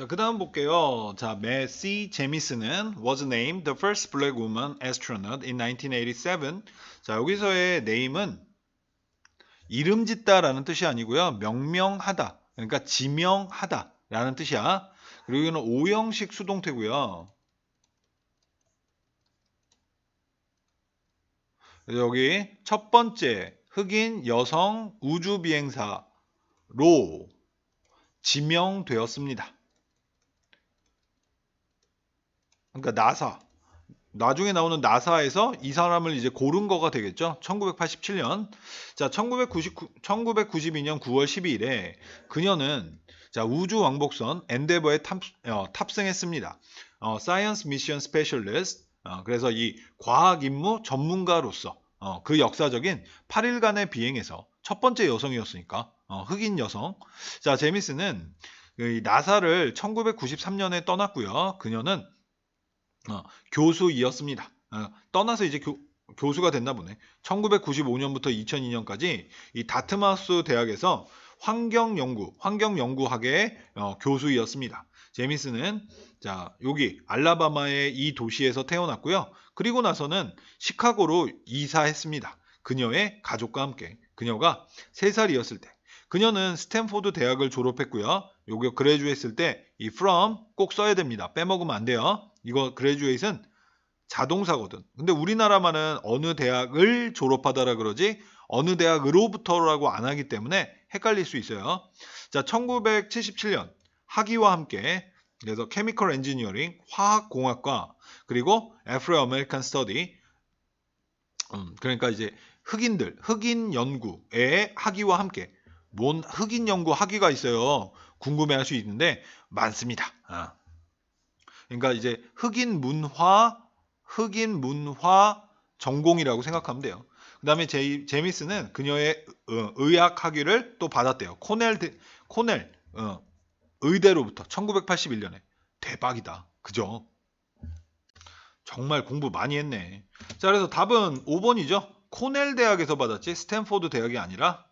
자, 그 다음 볼게요. 자, 메시 제미스는 was named the first black woman astronaut in 1987. 자, 여기서의 name은 이름 짓다라는 뜻이 아니고요. 명명하다. 그러니까 지명하다라는 뜻이야. 그리고 이거는 오형식 수동태고요. 여기 첫 번째 흑인 여성 우주 비행사로 지명되었습니다. 그러니까 나사. 나중에 나오는 나사에서 이 사람을 이제 고른 거가 되겠죠. 1987년. 자, 1999, 1992년 9월 12일에 그녀는 자, 우주 왕복선 엔데버에 탑, 어, 탑승했습니다. 어, Science Mission Specialist. 어, 그래서 이 과학 임무 전문가로서 어, 그 역사적인 8일간의 비행에서 첫 번째 여성이었으니까 어, 흑인 여성. 자, 제미스는 이 나사를 1993년에 떠났고요. 그녀는 어, 교수이었습니다. 어, 떠나서 이제 교, 교수가 됐나 보네. 1995년부터 2002년까지 이 다트마우스 대학에서 환경연구, 환경연구학의 어, 교수이었습니다. 제미스는 자 여기 알라바마의 이 도시에서 태어났고요. 그리고 나서는 시카고로 이사했습니다. 그녀의 가족과 함께. 그녀가 3살이었을 때. 그녀는 스탠포드 대학을 졸업했고요. 요거 그레주했을 때 이 from 꼭 써야 됩니다. 빼먹으면 안 돼요. 이거 그레주에이트는 자동사거든. 근데 우리나라만은 어느 대학을 졸업하다라 그러지 어느 대학으로부터라고 안 하기 때문에 헷갈릴 수 있어요. 자, 1977년 학위와 함께 그래서 케미컬 엔지니어링, 화학공학과 그리고 애프로 아메리칸 스터디 음, 그러니까 이제 흑인들, 흑인 연구의 학위와 함께 뭔 흑인 연구 학위가 있어요. 궁금해할 수 있는데 많습니다. 아. 그러니까 이제 흑인 문화, 흑인 문화 전공이라고 생각하면 돼요. 그 다음에 제미스는 그녀의 어, 의학 학위를 또 받았대요. 코넬, 코넬 어, 의대로부터 1981년에 대박이다. 그죠? 정말 공부 많이 했네. 자, 그래서 답은 5번이죠. 코넬 대학에서 받았지 스탠포드 대학이 아니라